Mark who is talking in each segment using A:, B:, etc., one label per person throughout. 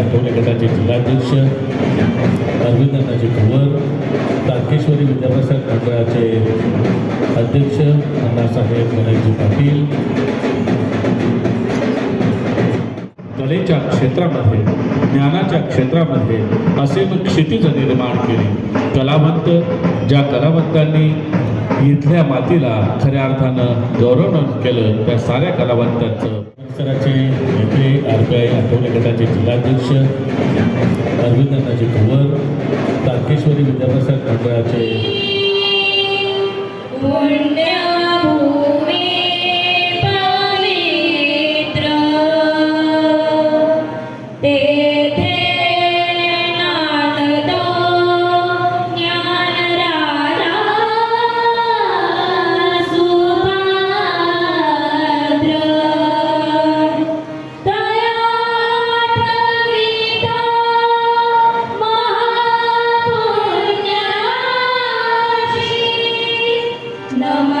A: आठवले गटाचे जिल्हाध्यक्ष अरविंद अण्णाजी तारकेश्वरी विद्याप्रसाद मंडळाचे अध्यक्ष अण्णासाहेब गणेशजी पाटील कलेच्या क्षेत्रामध्ये ज्ञानाच्या क्षेत्रामध्ये असे मग क्षितिज निर्माण केले. कलावंत ज्या कलावंतांनी इथल्या मातीला खऱ्या अर्थानं गौरवण केलं त्या साऱ्या कलावंतांचं परिसराचे नेते आर पी आय आठवले गटाचे जिल्हाध्यक्ष अरविंदनाजी कुंवर तारकेश्वरी विद्याप्रसाद मंडळाचे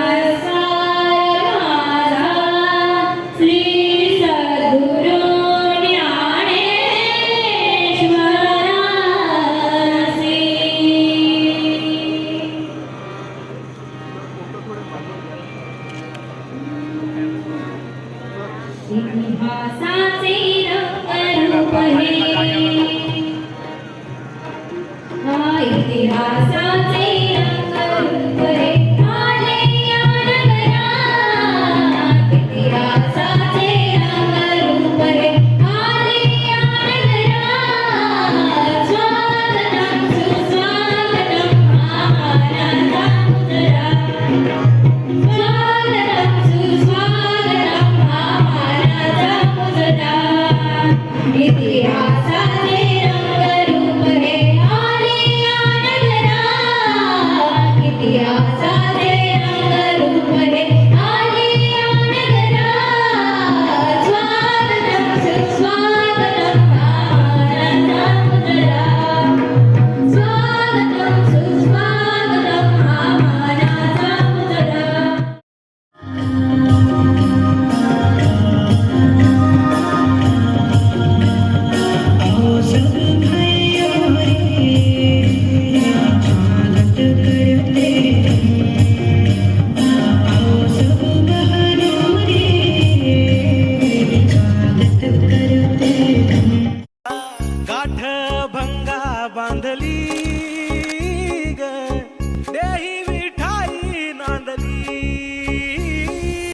B: Bless